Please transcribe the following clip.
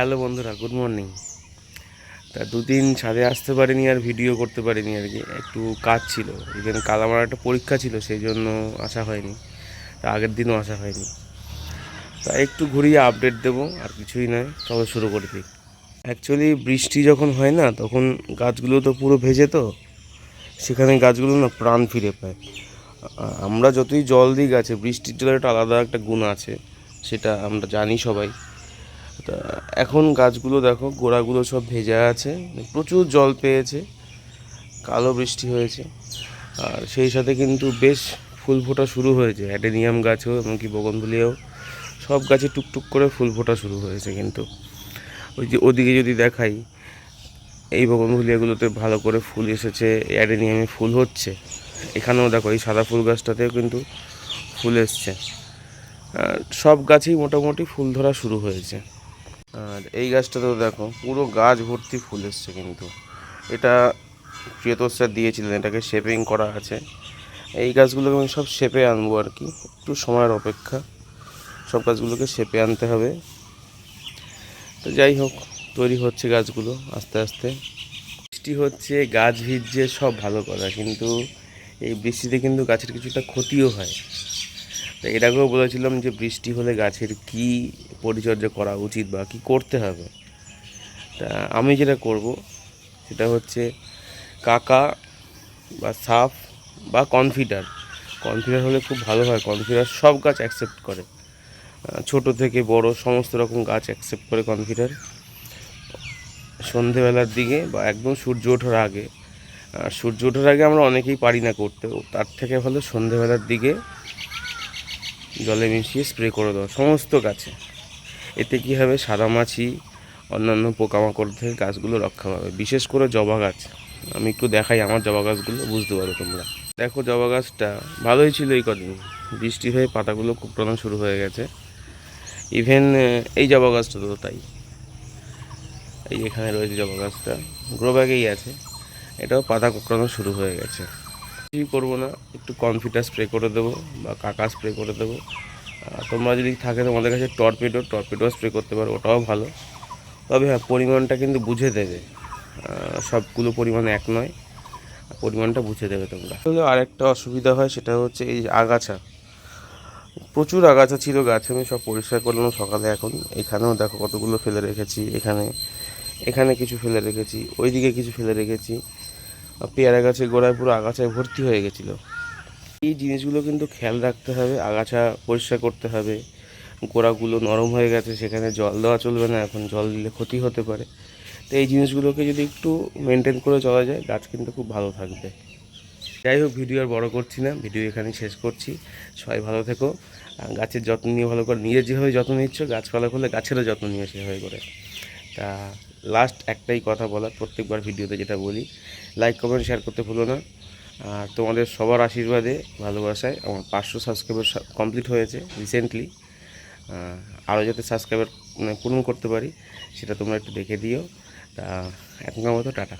Hello বন্ধুরা good morning তা দুদিন ছাদে আসতে পারিনি আর ভিডিও করতে পারিনি আর কি, একটু কাজ ছিল। ইভেন কাল আমার একটা পরীক্ষা ছিল, সেই জন্য আসা হয়নি। তা আগের দিনও আসা হয়নি। তা একটু ঘুরিয়ে আপডেট দেবো, আর কিছুই নয়, তবে শুরু করে দিই। অ্যাকচুয়ালি বৃষ্টি যখন হয় না, তখন গাছগুলো তো পুরো ভেজে তো, সেখানে গাছগুলো না প্রাণ ফিরে পায়। আমরা যতই জল দিই গাছে, বৃষ্টির জলের একটা আলাদা একটা গুণ আছে, সেটা আমরা জানি সবাই। তা এখন গাছগুলো দেখো, গোড়াগুলো সব ভেজা আছে, প্রচুর জল পেয়েছে, কালো বৃষ্টি হয়েছে, আর সেই সাথে কিন্তু বেশ ফুল ফোটা শুরু হয়েছে, অ্যাডেনিয়াম গাছেও এমনকি বগনভুলিয়াও, সব গাছে টুকটুক করে ফুল ফোটা শুরু হয়েছে কিন্তু। ওই যে ওদিকে যদি দেখাই, এই বগনভুলিয়াগুলোতে ভালো করে ফুল এসেছে, অ্যাডেনিয়ামে ফুল হচ্ছে, এখানেও দেখো এই সাদা ফুল গাছটাতেও কিন্তু ফুল এসছে সব গাছেই মোটামুটি ফুল ধরা শুরু হয়েছে। আর এই গাছটা তো দেখো, পুরো গাছ ভর্তি ফুল এসছে কিন্তু। এটা প্রিয়তোষ স্যার দিয়েছিলেন, এটাকে শেপিং করা আছে। এই গাছগুলোকে আমি সব শেপে আনব আর কি, একটু সময়ের অপেক্ষা। সব গাছগুলোকে শেপে আনতে হবে। তো যাই হোক, তৈরি হচ্ছে গাছগুলো আস্তে আস্তে। বৃষ্টি হচ্ছে, গাছ ভিজছে, সব ভালো কথা, কিন্তু এই বৃষ্টিতে কিন্তু গাছের কিছুটা ক্ষতিও হয়। তো এর আগেও বলেছিলাম যে বৃষ্টি হলে গাছের কি পরিচর্যা করা উচিত বা কি করতে হবে। তা আমি যেটা করব সেটা হচ্ছে কাকা বা সাফ বা কনফিডার। কনফিডার হলে খুব ভালো হয়, কনফিডার সব গাছ অ্যাকসেপ্ট করে। ছোট থেকে বড় সমস্ত রকম গাছ অ্যাকসেপ্ট করে কনফিডার। সন্ধেবেলার দিকে বা একদম সূর্য ওঠার আগে সূর্য ওঠার আগে আমরা অনেকেই পারি না করতে তার থেকে ভালো সন্ধেবেলার দিকে জলে মিশিয়ে স্প্রে করে দেওয়া সমস্ত গাছে। এতে কী হবে? সাদামাছি অন্যান্য পোকামাকড় থেকে গাছগুলো রক্ষা পাবে, বিশেষ করে জবা গাছ। আমি একটু দেখাই আমার জবা গাছগুলো, বুঝতে পারো তোমরা। দেখো জবা গাছটা, ভালোই ছিল এই কদিন। বৃষ্টি হয়ে পাতাগুলো কুকড়ানো শুরু হয়ে গেছে। ইভেন এই জবা গাছটা তো তাই। এই এখানে রয়েছে জবা গাছটা। গ্রো ব্যাগেই আছে। এটাও পাতা কুকড়ানো শুরু হয়ে গেছে। কিছুই করব না। একটু কনফিডার স্প্রে করে দেবো বা কাকা স্প্রে করে দেবো। তোমরা যদি থাকে তোমাদের কাছে টর্পেডো টর্পেডো স্প্রে করতে পারো, ওটাও ভালো। তবে হ্যাঁ পরিমাণটা কিন্তু বুঝে দেবে। সবগুলো পরিমাণ এক নয়। পরিমাণটা বুঝে দেবে তোমরা। আরেকটা অসুবিধা হয়, সেটা হচ্ছে এই আগাছা। প্রচুর আগাছা ছিল, গাছে আমি সব পরিষ্কার করলাম সকালে এখন। এখানেও দেখো কতগুলো ফেলে রেখেছি, এখানে এখানে কিছু ফেলে রেখেছি, ওইদিকে কিছু ফেলে রেখেছি। পেয়ারা গাছের গোড়ায় পুরো আগাছায় ভর্তি হয়ে গেছিল। এই জিনিসগুলো কিন্তু খেয়াল রাখতে হবে, আগাছা পরিষ্কার করতে হবে। গোড়াগুলো নরম হয়ে গেছে, সেখানে জল দেওয়া চলবে না, এখন জল দিলে ক্ষতি হতে পারে। তো এই জিনিসগুলোকে যদি একটু মেনটেন করে চলা যায়, গাছ কিন্তু খুব ভালো থাকবে। যাই হোক ভিডিও আর বড় করছি না ভিডিও এখানেই শেষ করছি। সবাই ভালো থেকো গাছের যত্ন নিয়ে ভালো করে, নিজের যেভাবে যত্ন নিচ্ছ, গাছপালা করলে গাছেরও যত্ন নিয়ে সেভাবে করে। তা লাস্ট একটাই কথা বলার, প্রত্যেকবার ভিডিওতে যেটা বলি লাইক কমেন্ট শেয়ার করতে ভুলো না। আর তোমাদের সবার আশীর্বাদে, ভালোবাসায় আমার পাঁচশো সাবস্ক্রাইবার কমপ্লিট হয়েছে রিসেন্টলি আরও যাতে সাবস্ক্রাইবার পূরণ করতে পারি, সেটা তোমরা একটু দেখে দিও। তা, এখনকার মতো টাটা।